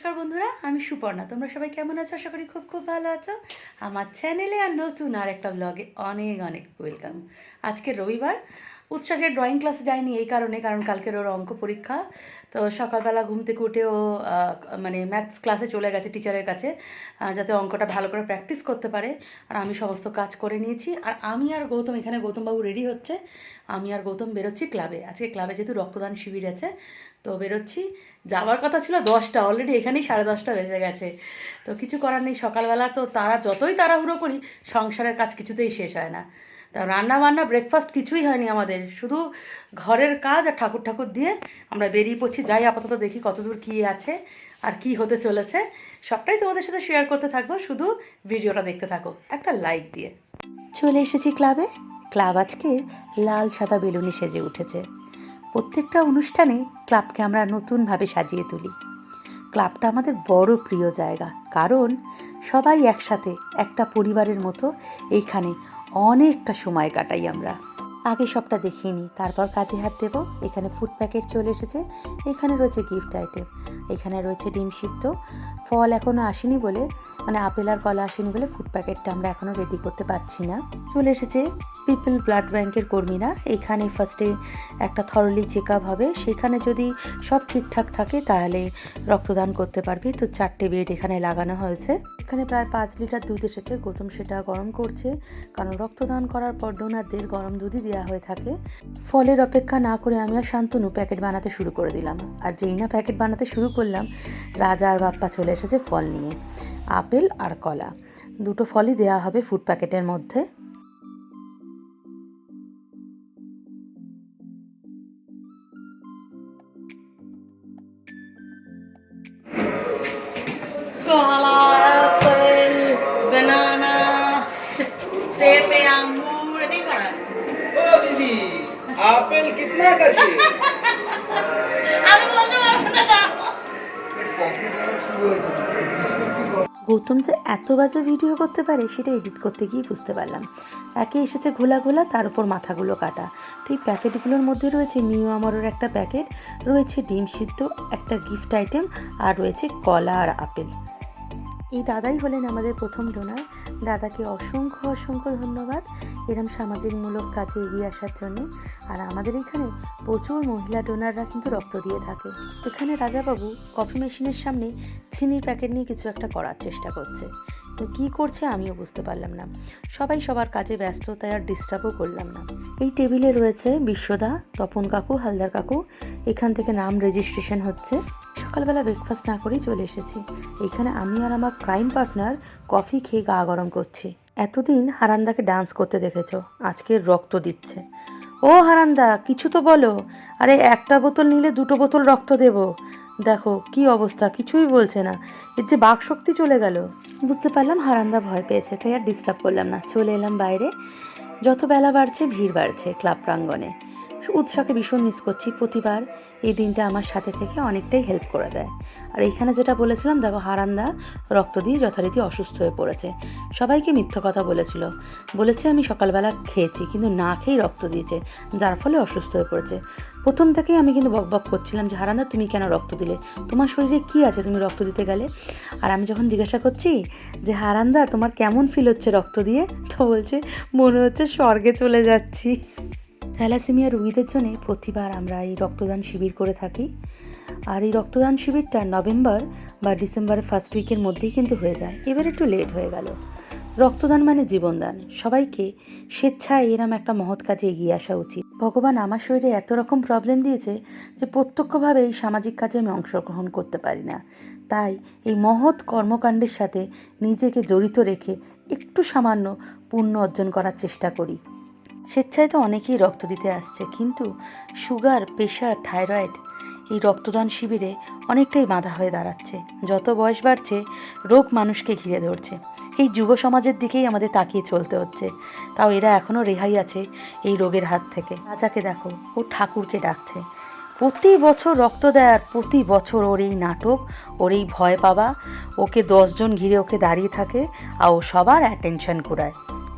নমস্কার বন্ধুরা, আমি সুপর্ণা। তোমরা সবাই কেমন আছো? আশা করি খুব খুব ভালো আছো। আমার চ্যানেলে আর নতুন আর একটা ব্লগে অনেক অনেক ওয়েলকাম আজকে রবিবার উৎসাহে ড্রয়িং ক্লাসে যায়নি এই কারণে, কারণ কালকের ওর অঙ্ক পরীক্ষা। তো সকালবেলা ঘুম থেকে উঠে ও মানে ম্যাথস ক্লাসে চলে গেছে টিচারের কাছে যাতে অঙ্কটা ভালো করে প্র্যাকটিস করতে পারে। আর আমি সমস্ত কাজ করে নিয়েছি। আর আমি আর গৌতম, এখানে গৌতমবাবু রেডি হচ্ছে। আমি আর গৌতম বেরোচ্ছি ক্লাবে আজকে ক্লাবে যেহেতু রক্তদান শিবির আছে, তো বেরোচ্ছি। যাওয়ার কথা ছিল দশটা অলরেডি এখানেই সাড়ে দশটা বেজে গেছে। তো কিছু করার নেই, সকালবেলা তো তারা, যতই তাড়াহুড়ো করি, সংসারের কাজ কিছুতেই শেষ হয় না। তা রান্না বান্না ব্রেকফাস্ট কিছুই হয়নি আমাদের। শুধু ঘরের কাজ আর ঠাকুর ঠাকুর দিয়ে আমরা বেরিয়ে পড়ছি। যাই আপাতত দেখি কতদূর কী আছে আর কি হতে চলেছে। সবটাই তোমাদের সাথে শেয়ার করতে থাকব। শুধু ভিডিওটা দেখতে থাকো। একটা লাইক দিয়ে। চলে এসেছি ক্লাবে ক্লাব আজকে লাল সাদা বেলুনে সেজে উঠেছে। প্রত্যেকটা অনুষ্ঠানে ক্লাবকে আমরা নতুনভাবে সাজিয়ে তুলি। ক্লাবটা আমাদের বড় প্রিয় জায়গা। কারণ সবাই একসাথে, একটা পরিবারের মতো এইখানে অনেকটা সময় কাটাই আমরা। আগে সবটা দেখিনি, তারপর কাজে হাত দেব। এখানে ফুড প্যাকেট চলে এসেছে। এখানে রয়েছে গিফট আইটেম এখানে রয়েছে ডিম সিদ্ধ। ফল এখনও আসেনি বলে মানে আপেল আর কলা আসেনি বলে ফুড প্যাকেটটা আমরা এখনও রেডি করতে পারছি না। চলে এসেছে পিপল ব্লাড ব্যাংকের কর্মীরা। এখানে ফার্স্টে একটা থরলি চেক আপ হবে। সেখানে যদি সব ঠিকঠাক থাকে, তাহলে রক্তদান করতে পারবে। তো চারটে বেড এখানে লাগানো হয়েছে। এখানে প্রায় পাঁচ লিটার দুধ এসেছে গৌতম সেটা গরম করছে। কারণ রক্তদান করার পর ডোনারদের গরম দুধই দেওয়া হয়ে থাকে। ফলের অপেক্ষা না করে আমি আর শান্তনু প্যাকেট বানাতে শুরু করে দিলাম। আর যেই না প্যাকেট বানাতে শুরু করলাম, রাজা আর বাপ্পা চলে এসেছে ফল নিয়ে। আপেল আর কলা। দুটো ফলই দেওয়া হবে ফুড প্যাকেটের মধ্যে। एप्पल कितना करके আমি বলতে পারবো না গৌতম যে এত বাজে ভিডিও করতে পারে সেটা এডিট করতে গিয়ে বুঝতে পারলাম একে এসেছে ঘোলা ঘোলা তার উপর মাথাগুলো কাটা তো এই প্যাকেটগুলোর মধ্যে রয়েছে নিউ আমারের একটা প্যাকেট রয়েছে ডিম সিদ্ধ একটা গিফট আইটেম আর রয়েছে কলা আর আপেল এই দাদাই হলেন আমাদের প্রথম ডোনার দাদাকে অসংখ্য অসংখ্য ধন্যবাদ। এরম সামাজিকমূলক কাজে এগিয়ে আসার জন্যে। আর আমাদের এখানে প্রচুর মহিলা ডোনাররা কিন্তু রক্ত দিয়ে থাকে। এখানে রাজাবাবু কফি মেশিনের সামনে চিনির প্যাকেট নিয়ে কিছু একটা করার চেষ্টা করছে। তো কী করছে আমিও বুঝতে পারলাম না। সবাই সবার কাজে ব্যস্ত তাই আর ডিস্টার্বও করলাম না। এই টেবিলে রয়েছে বিশ্বদা, তপন কাকু, হালদার কাকু। এখান থেকে নাম রেজিস্ট্রেশন হচ্ছে। সকালবেলা ব্রেকফাস্ট না করেই চলে এসেছি। এইখানে আমি আর আমার ক্রাইম পার্টনার কফি খেয়ে গা গরম করছি। এতদিন হারান্দাকে ডান্স করতে দেখেছ, আজকে রক্ত দিচ্ছে। ও হারান্দা, কিছু তো বলো। আরে একটা বোতল নিলে দুটো বোতল রক্ত দেব। দেখো, কি অবস্থা, কিছুই বলছে না। এর যে বাক শক্তি চলে গেল। বুঝতে পারলাম হারান্দা ভয় পেয়েছে, তাই আর ডিস্টার্ব করলাম না। চলে এলাম বাইরে। যত বেলা বাড়ছে, ভিড় বাড়ছে ক্লাব প্রাঙ্গণে। উৎসাহকে ভীষণ মিস করছি। প্রতিবার এই দিনটা আমার সাথে থেকে অনেকটাই হেল্প করে দেয়। আর এখানে যেটা বলেছিলাম, দেখো হারান্দা রক্ত দিয়ে যথারীতি অসুস্থ হয়ে পড়েছে। সবাইকে মিথ্যা কথা বলেছিল। বলেছে, আমি সকালবেলা খেয়েছি, কিন্তু না খেয়েই রক্ত দিয়েছে, যার ফলে অসুস্থ হয়ে পড়েছে। প্রথম থেকেই আমি কিন্তু বক বক করছিলাম যে, হারান্দা, তুমি কেন রক্ত দিলে? তোমার শরীরে কি আছে? তুমি রক্ত দিতে গেলে? আর আমি যখন জিজ্ঞাসা করছি যে, হারান্দা, তোমার কেমন ফিল হচ্ছে রক্ত দিয়ে? তো বলছে, মনে হচ্ছে স্বর্গে চলে যাচ্ছি। থ্যালাসেমিয়া রোগীদের জন্য প্রতিবার আমরা এই রক্তদান শিবির করে থাকি। আর এই রক্তদান শিবিরটা নভেম্বর বা ডিসেম্বরের ফার্স্ট উইকের মধ্যেই কিন্তু হয়ে যায়। এবার একটু লেট হয়ে গেল। রক্তদান মানে জীবনদান। সবাইকে স্বেচ্ছায় এরম একটা মহৎ কাজে এগিয়ে আসা উচিত। ভগবান আমার শরীরে এত রকম প্রবলেম দিয়েছে যে প্রত্যক্ষভাবে এই সামাজিক কাজে আমি অংশগ্রহণ করতে পারি না। তাই এই মহৎ কর্মকাণ্ডের সাথে নিজেকে জড়িত রেখে একটু সামান্য পুণ্য অর্জন করার চেষ্টা করি। স্বেচ্ছায় তো অনেকেই রক্ত দিতে আসছে, কিন্তু সুগার, প্রেশার, থাইরয়েড, এই রক্তদান শিবিরে অনেকটাই বাধা হয়ে দাঁড়াচ্ছে। যত বয়স বাড়ছে, রোগ মানুষকে ঘিরে ধরছে। এই যুব সমাজের দিকেই আমাদের তাকিয়ে চলতে হচ্ছে। তাও এরা এখনও রেহাই আছে এই রোগের হাত থেকে। রাজাকে দেখো, ও ঠাকুরকে ডাকছে। প্রতি বছর রক্ত দেয় আর প্রতি বছর ওর এই নাটক, ওর এই ভয় পাওয়া, ওকে দশজন ঘিরে ওকে দাঁড়িয়ে থাকে, আর ও সবার অ্যাটেনশন কুড়ায়।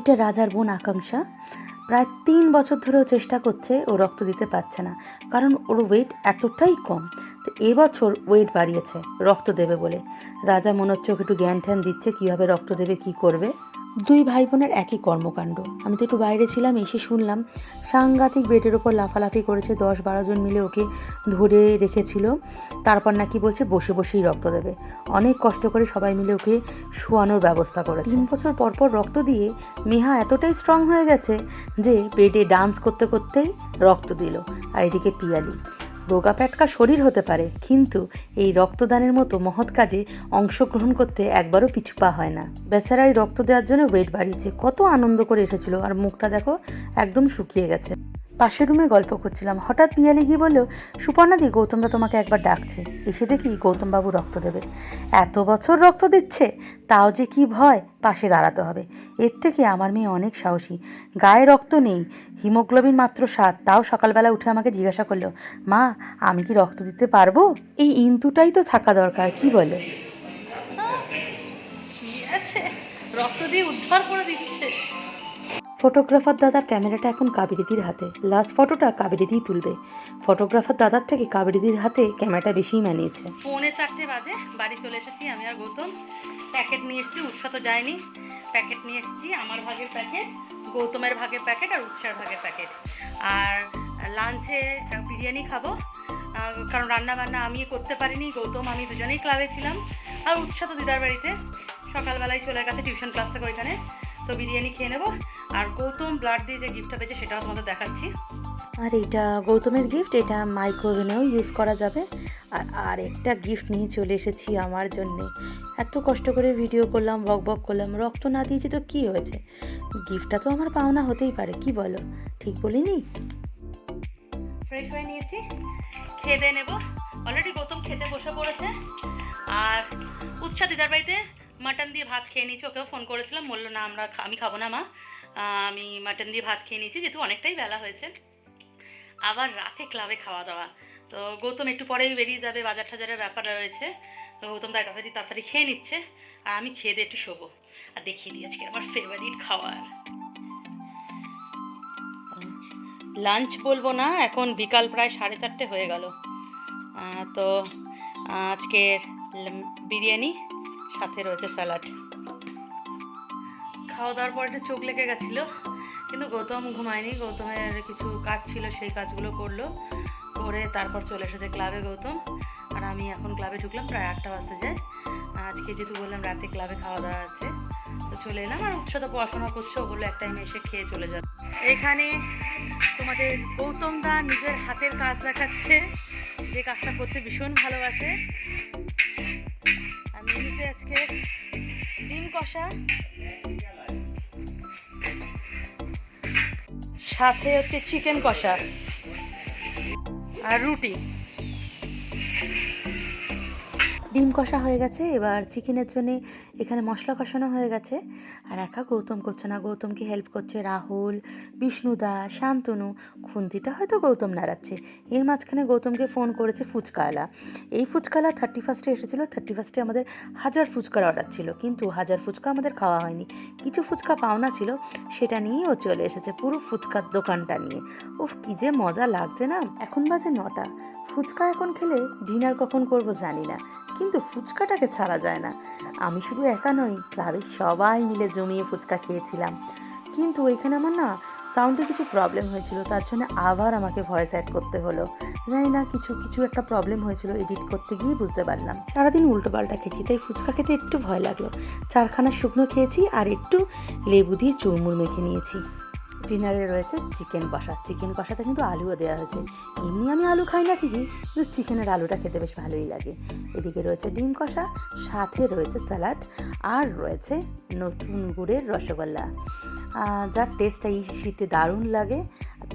এটা রাজার বোন আকাঙ্ক্ষা। প্রায় তিন বছর ধরেও চেষ্টা করছে ও রক্ত দিতে পারছে না, কারণ ওর ওয়েট এতটাই কম। তো এবছর ওয়েট বাড়িয়েছে, রক্ত দেবে বলে। রাজা মনে হচ্ছে ওকে একটু জ্ঞান ঠ্যান দিচ্ছে, কীভাবে রক্ত দেবে, কি করবে। দুই ভাই বোনের একই কর্মকাণ্ড। আমি তো একটু বাইরে ছিলাম, এসে শুনলাম সাংঘাতিক বেডের ওপর লাফালাফি করেছে দশ বারো জন মিলে ওকে ধরে রেখেছিল। তারপর নাকি বলছে বসে বসেই রক্ত দেবে। অনেক কষ্ট করে সবাই মিলে ওকে শোয়ানোর ব্যবস্থা করেছে। তিন বছর পর পর রক্ত দিয়ে মেহা এতটাই স্ট্রং হয়ে গেছে যে বেডে ডান্স করতে করতেই রক্ত দিল। আর এদিকে পিয়ালি রোগা প্যাটকা শরীর হতে পারে, কিন্তু এই রক্তদানের মতো মহৎ কাজে অংশগ্রহণ করতে একবারও পিছু পা হয় না। বেচারা এই রক্ত দেওয়ার জন্য ওয়েট বাড়িয়েছে, কত আনন্দ করে এসেছিল, আর মুখটা দেখো একদম শুকিয়ে গেছে। পাশের রুমে গল্প করছিলাম। হঠাৎ পিয়ালি গিয়ে বলল সুপর্ণাদি গৌতমদা তোমাকে একবার ডাকছে। এসে দেখি গৌতমবাবু রক্ত দেবে। এত বছর রক্ত দিচ্ছে, তাও যে কি ভয়, পাশে দাঁড়াতে হবে। এর থেকে আমার মেয়ে অনেক সাহসী। গায়ে রক্ত নেই, হিমোগ্লোবিন মাত্র সাত। তাও সকালবেলা উঠে আমাকে জিজ্ঞাসা করল, মা, আমি কি রক্ত দিতে পারব? এই ইন্তুটাই তো থাকা দরকার, কি বলে? রক্ত দিয়ে উদ্ধার করে দিচ্ছে। ফটোগ্রাফার দাদার ক্যামেরাটা এখন কাবেরিদির হাতে। লাস্ট ফটোটা কাবেরিদিই তুলবে। ফটোগ্রাফার দাদার থেকে কাবেরিদির হাতে ক্যামেরাটা বেশিই মানিয়েছে। পৌনে চারটে বাজে, বাড়ি চলে এসেছি আমি আর গৌতম। প্যাকেট নিয়ে এসেছি, উৎসা তো যায়নি। প্যাকেট নিয়ে এসেছি, আমার ভাগের প্যাকেট গৌতমের ভাগের প্যাকেট আর উৎসার ভাগের প্যাকেট আর লাঞ্চে বিরিয়ানি খাব। কারণ রান্না বান্না আমি করতে পারিনি, গৌতম, আমি দুজনেই ক্লাবে ছিলাম। আর উৎসা তো দিদার বাড়িতে। সকালবেলায় চলে গেছে টিউশন ক্লাস থেকে ওইখানে। তো বিরিয়ানি খেয়ে নেব। আর গৌতম ব্লাড দিয়ে যে গিফটটা পেয়েছে সেটাও তোমাদের দেখাচ্ছি। আর এটা গৌতমের গিফট এটা মাইক্রোওভেনেও ইউজ করা যাবে। আর আর একটা গিফট নিয়ে চলে এসেছি আমার জন্যে। এত কষ্ট করে ভিডিও করলাম বক বক করলাম রক্ত না দিয়েছি তো কী হয়েছে? গিফটটা তো আমার পাওনা হতেই পারে কি বলো? ঠিক বলিনি? ফ্রেশ হয়ে নিয়েছি খেয়ে দিয়ে নেব। অলরেডি গৌতম খেতে বসে পড়েছে। আর উচ্ছা দিদার বাড়িতে মাটন দিয়ে ভাত খেয়ে নিয়েছি, ওকেও ফোন করেছিলাম, বলল, না, আমরা আমি খাব না, মা। আমি মাটন দিয়ে ভাত খেয়ে নিয়েছি, যেহেতু অনেকটাই বেলা হয়েছে। আবার রাতে ক্লাবে খাওয়া দাওয়া। তো গৌতম একটু পরেই বেরিয়ে যাবে, বাজার টাজারের ব্যাপার রয়েছে। তো গৌতম তাই তাড়াতাড়ি তাড়াতাড়ি খেয়ে নিচ্ছে, আর আমি খেয়ে দিয়ে একটু শোবো। আর দেখিয়ে দিই আজকে আমার ফেভারিট খাওয়ার লাঞ্চ বলব না, এখন বিকাল প্রায় সাড়ে চারটে হয়ে গেল। তো আজকের বিরিয়ানি সাথে রয়েছে স্যালাড। খাওয়া দাওয়ার পর একটু চোখ লেগে গেছিল, কিন্তু গৌতম ঘুমায়নি। গৌতমের কিছু কাজ ছিল, সেই কাজগুলো করল, করে তারপর চলে এসেছে ক্লাবে গৌতম। আর আমি এখন ক্লাবে ঢুকলাম, প্রায় আটটা বাজতে যায়। আজকে যেহেতু বললাম রাতে ক্লাবে খাওয়া দাওয়া আছে, তো চলে এলাম। আর উৎসাহ পড়াশোনা করছে, ওগুলো এক টাইমে এসে খেয়ে চলে যাবে। এখানে তোমাদের গৌতম দা নিজের হাতের কাজ দেখাচ্ছে, যে কাজটা করতে ভীষণ ভালোবাসে। আমি আজকে ডিম কষা। সাথে হচ্ছে চিকেন কষা আর রুটি। ডিম কষা হয়ে গেছে, এবার চিকেনের জন্যে এখানে মশলা কষানো হয়ে গেছে। আর একা গৌতম করছে না, গৌতমকে হেল্প করছে রাহুল, বিষ্ণুদা, শান্তনু, খুন্তিটা হয়তো গৌতম নাড়াচ্ছে। এর মাঝখানে গৌতমকে ফোন করেছে ফুচকাওয়ালা। এই ফুচকাওয়ালা থার্টি ফার্স্টে এসেছিল থার্টি ফার্স্টে আমাদের হাজার ফুচকার অর্ডার ছিল, কিন্তু হাজার ফুচকা আমাদের খাওয়া হয়নি। কিছু ফুচকা পাওনা ছিল, সেটা নিয়েই ও চলে এসেছে পুরো ফুচকার দোকানটা নিয়ে। উফ, কী যে মজা লাগছে না? এখন বাজে নটা। ফুচকা এখন খেলে ডিনার কখন করব জানি না, কিন্তু ফুচকাটাকে ছাড়া যায় না। আমি শুধু একা নই, ক্লাবের সবাই মিলে জমিয়ে ফুচকা খেয়েছিলাম। কিন্তু ওইখানে আমার না সাউন্ডে কিছু প্রবলেম হয়েছিল, তার জন্য আবার আমাকে ভয়েস অ্যাড করতে হলো। জানি না, কিছু কিছু একটা প্রবলেম হয়েছিল এডিট করতে গিয়ে বুঝতে পারলাম। সারাদিন উল্টো পাল্টা খেয়েছি, তাই ফুচকা খেতে একটু ভয় লাগল। চারখানা শুকনো খেয়েছি আর একটু লেবু দিয়ে চুরমুর মেখে নিয়েছি। ডিনারে রয়েছে চিকেন কষা। চিকেন কষাতে কিন্তু আলুও দেওয়া হয়েছে। এমনি আমি আলু খাই না ঠিকই, কিন্তু চিকেনের আলুটা খেতে বেশ ভালোই লাগে। এদিকে রয়েছে ডিম কষা, সাথে রয়েছে স্যালাড, আর রয়েছে নতুন গুড়ের রসগোল্লা। যার টেস্টটা এই শীতে দারুণ লাগে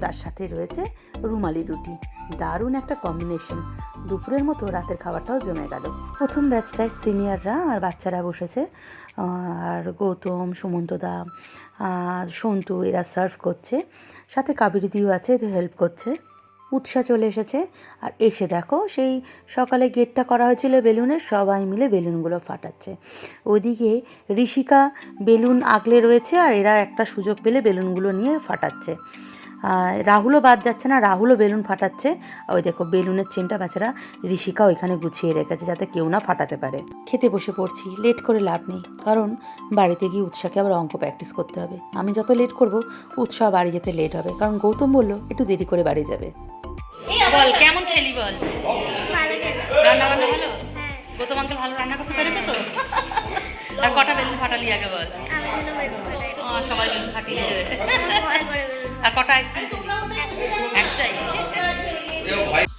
তার সাথে রয়েছে রুমালি রুটি। দারুণ একটা কম্বিনেশন দুপুরের মতো রাতের খাবারটাও জমে গেল। প্রথম ব্যাচটায় সিনিয়ররা আর বাচ্চারা বসেছে। আর গৌতম সুমন্তদা আর সন্তু, এরা সার্ভ করছে। সাথে কাবেরিদিও আছে, এদের হেল্প করছে। উৎসা চলে এসেছে। আর এসে দেখো, সেই সকালে গেটটা করা হয়েছিল বেলুনের সবাই মিলে বেলুনগুলো ফাটাচ্ছে। ওদিকে ঋষিকা বেলুন আগলে রয়েছে আর এরা একটা সুযোগ পেলে বেলুনগুলো নিয়ে ফাটাচ্ছে। রাহুলও বাদ যাচ্ছে না রাহুলও বেলুন ফাটাচ্ছে। ওই দেখো বেলুনের চেনটা বেচারা ঋষিকা ওইখানে গুছিয়ে রেখেছে যাতে কেউ না ফাটাতে পারে। খেতে বসে পড়ছি লেট করে লাভ নেই কারণ বাড়িতে গিয়ে উৎসাকে আবার অঙ্ক প্র্যাকটিস করতে হবে। আমি যত লেট করব উৎসাহ বাড়ি যেতে লেট হবে কারণ গৌতম বলল একটু দেরি করে বাড়ি যাবে। বল কেমন খেলি বল? রান্না বান্না ভালো? হ্যাঁ। গৌতম আঙ্কেল ভালো রান্না করতে পেরেছে তো? আর কটা বেলুন ফাটালি আগে বল? সবাই বেলুন ফাটিয়ে আর কটা আইসক্রিম একটাই।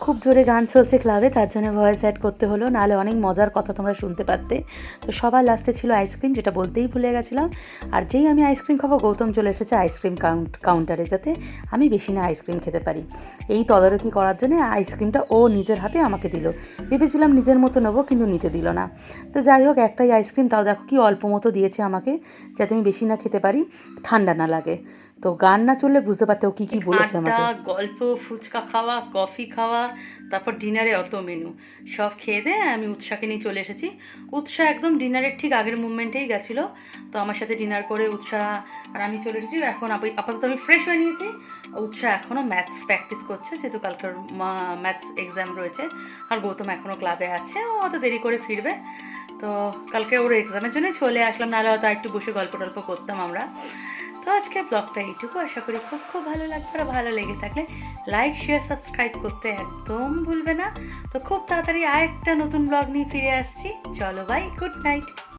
খুব জোরে গান চলছে ক্লাবে তার জন্য ভয়েস অ্যাড করতে হলো নাহলে অনেক মজার কথা তোমরা শুনতে পারতে। তো সবার লাস্টে ছিল আইসক্রিম যেটা বলতেই ভুলে গেছিলাম। আর যেই আমি আইসক্রিম খাব গৌতম চলে এসেছে আইসক্রিম কাউন্ট কাউন্টারে যাতে আমি বেশি না আইসক্রিম খেতে পারি। এই তদারকি করার জন্য আইসক্রিমটা ও নিজের হাতে আমাকে দিল। ভেবেছিলাম নিজের মতো নেব কিন্তু নিতে দিল না। তো যাই হোক একটাই আইসক্রিম তাও দেখো কি অল্প মতো দিয়েছে আমাকে যাতে আমি বেশি না খেতে পারি ঠান্ডা না লাগে। তো গান না চললে বুঝতে পারতে ও কী কী বলেছে আমাকে। গল্প ফুচকা খাওয়া কফি খাওয়া তারপর ডিনারে অত মেনু সব খেয়ে দিয়ে আমি উৎসাকে নিয়ে চলে এসেছি। উৎসা একদম ডিনারের ঠিক আগের মুভমেন্টেই গেছিল। তো আমার সাথে ডিনার করে উৎসা আর আমি চলে এসেছি। এখন আপাতত আমি ফ্রেশ হয়ে নিয়েছি। উৎসা এখনও ম্যাথস প্র্যাকটিস করছে যেহেতু কালকার ম্যাথস এক্সাম রয়েছে। আর গৌতম এখনও ক্লাবে আছে, ও অত দেরি করে ফিরবে। তো কালকে ওর এক্সামের জন্যই চলে আসলাম। নাহলে হয়তো একটু বসে গল্প টল্প করতাম আমরা। তো আজকে ব্লগটা এইটুকু। আশা করি খুব খুব ভালো লাগবে আর ভালো লেগে থাকলে লাইক শেয়ার সাবস্ক্রাইব করতে একদম ভুলবে না। তো খুব তাড়াতাড়ি আরেকটা নতুন ব্লগ নিয়ে ফিরে আসছি। চলো বাই গুড নাইট